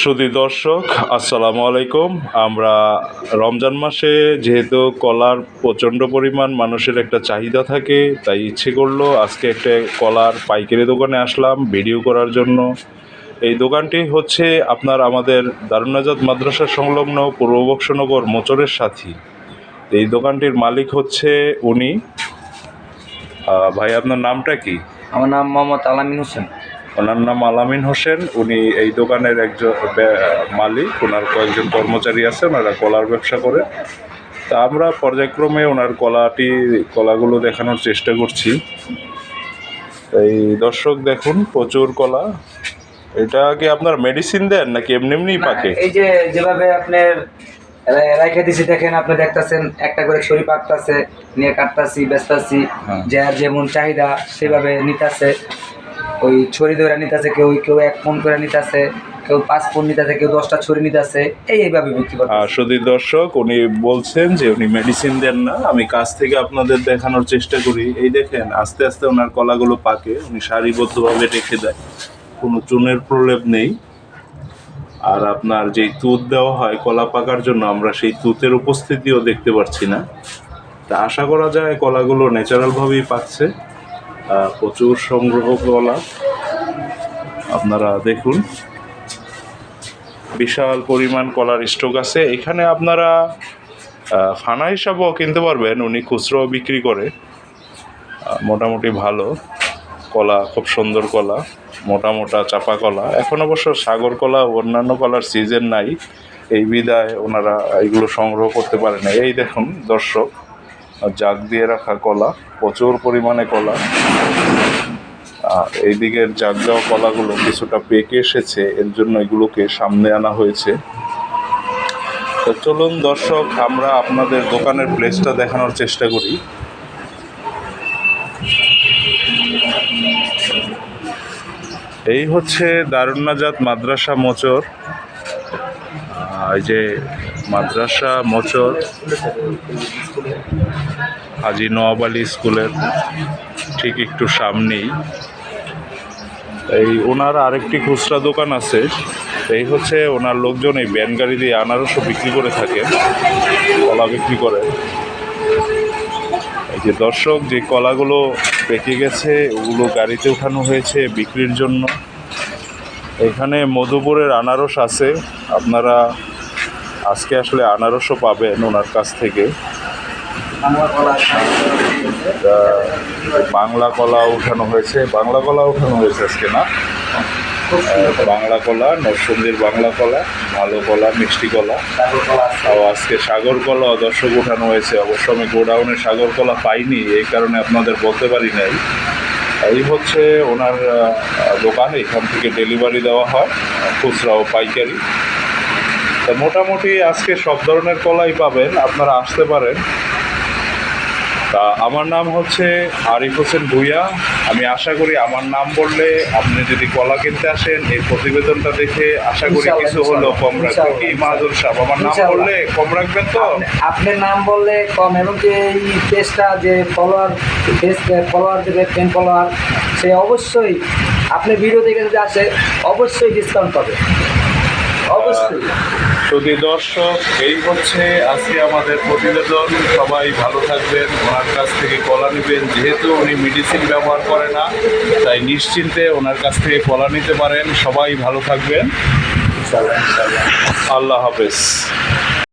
সুধী দর্শক, আসসালামু আলাইকুম। আমরা রমজান মাসে যেহেতু কলার প্রচণ্ড পরিমাণ মানুষের একটা চাহিদা থাকে, তাই ইচ্ছে করল আজকে একটা কলার পাইকারি দোকানে আসলাম, ভিডিও করার জন্য। এই দোকানটি হচ্ছে আপনার আমাদের দারুণাজাত মাদ্রাসা সংলগ্ন পূর্ব বক্সনগর মোচরের সাথী। এই দোকানটির মালিক হচ্ছে উনি। ভাই, আপনার নামটা কি? আমার নাম মোহাম্মদ আলামিন হোসেন। ওনার নাম আলামিন হোসেন। উনি এই দোকানের একজন মালিক। ওনার কয়েকজন কর্মচারী আছে ওনারা কলার ব্যবসা করে। তা আমরা পর্যায়ক্রমে ওনার কলাটি কলাগুলো দেখানোর চেষ্টা করছি। এই দর্শক দেখুন প্রচুর কলা। এটা কি আপনার মেডিসিন দেন নাকি এমনি এমনিই পাকে? এই যে যেভাবে আপনার রাইখে দিছি দেখেন আপনি দেখতাছেন একটা করে ছড়ি পাকতাছে নিয়ে কাটতাছি বেচতাছি হ্যাঁ। যার যেমন চাহিদা সেভাবে নিতাছে। ওই ছড়ি ধরে নিতাছে কেউ কেউ এক ফোন করে নিতাছে কেউ পাঁচ ফোন নিতাছে কেউ দশটা ছড়ি নিতাছে এই এইভাবে বিক্রি করতে আর সুধীর দর্শক উনি বলছেন যে উনি মেডিসিন দেন না আমি কাছ থেকে আপনাদের দেখানোর চেষ্টা করি। এই দেখেন আস্তে আস্তে ওনার কলাগুলো পাকে উনি সারিবদ্ধভাবে রেখে দেয়। কোনো চুনের প্রলেপ নেই। আর আপনার যেই তুত দেওয়া হয় কলা পাকার জন্য আমরা সেই তুতের উপস্থিতিও দেখতে পাচ্ছি না। তা আশা করা যায় কলাগুলো ন্যাচারালভাবেই আহ, প্রচুর সংগ্রহ কলা। আপনারা দেখুন। বিশাল পরিমাণ কলার স্টক আছে। এখানে আপনারা ফানা হিসাবেও কিনতে পারবেন। উনি খুচরো বিক্রি করে। মোটামুটি ভালো। কলা, খুব সুন্দর কলা। মোটা মোটা চাপা কলা। এখন অবশ্য সাগর কলা অন্যান্য কলার সিজন নাই। এই বিদায় ওনারা এগুলো সংগ্রহ করতে পারে না এই দেখুন দর্শক। জাগ দিয়ে রাখা কলা, প্রচুর পরিমাণে কলা। এই দিকের জাগ দেওয়া কলাগুলো কিছুটা পেকে এসেছে, এর জন্য এগুলোকে সামনে আনা হয়েছে। তো চলুন দর্শক, আমরা আপনাদের দোকানের প্লেসটা দেখানোর চেষ্টা করি। এই হচ্ছে দারুন্নাজাত মাদ্রাসা মোচর। এই যে মাদ্রাসা মোচর হাজি নওয়াব আলী স্কুলের ঠিক একটু সামনেই। এই ওনার আরেকটি খুচরা দোকান আছে। এই হচ্ছে ওনার লোকজন এই ব্যান গাড়ি দিয়ে আনারসও বিক্রি করে থাকে, কলা বিক্রি করে। এই যে দর্শক, যে কলাগুলো পেকে গেছে, ওগুলো গাড়িতে উঠানো হয়েছে বিক্রির জন্য। এখানে মধুপুরের আনারস আছে, আপনারা আজকে আসলে আনারসও পাবেন ওনার কাছ থেকে। বাংলা কলা উঠানো হয়েছে। বাংলা কলা উঠানো হয়েছে আজকে, না? বাংলা কলা, নরসিংদীর বাংলা কলা, ভালো কলা, মিষ্টি কলা। আর আজকে সাগর কলা দর্শক উঠানো হয়েছে। অবশ্য আমি গোডাউনে সাগর কলা পাইনি, এই কারণে আপনাদের বলতে পারি নাই। এই হচ্ছে ওনার দোকান, এখান থেকে ডেলিভারি দেওয়া হয় খুচরা ও পাইকারি। তা মোটামুটি আজকে সব ধরনের কলাই পাবেন আপনারা আসতে পারেন। তা আমার নাম হচ্ছে আরিফ হোসেন ভুইয়া। আমি আশা করি আমার নাম বললে আপনি যদি কলা কিনতে আসেন এই প্রতিবেদনটা দেখে আশা করি কিছু হলেও কম রাখবেন। কি মাহাজুর সাহেব আমার নাম বললে কম রাখবেন তো? আপনি- আপনার নাম বললে কম এবং কি এই পেজটা যে ফলোয়ার পেজ ফলোয়ার দেবে পেন ফলোয়ার সে অবশ্যই আপনি ভিডিও দেখে যদি আসে অবশ্যই ডিসকাউন্ট পাবে। অবশ্যই। যদি দর্শক, এই হচ্ছে আজকে আমাদের প্রতিবেদন। সবাই ভালো থাকবেন, ওনার কাছ থেকে কলা নেবেন যেহেতু উনি মেডিসিন ব্যবহার করে না, তাই নিশ্চিন্তে ওনার কাছ থেকে কলা নিতে পারেন। সবাই ভালো থাকবেন। আল্লাহ হাফেজ।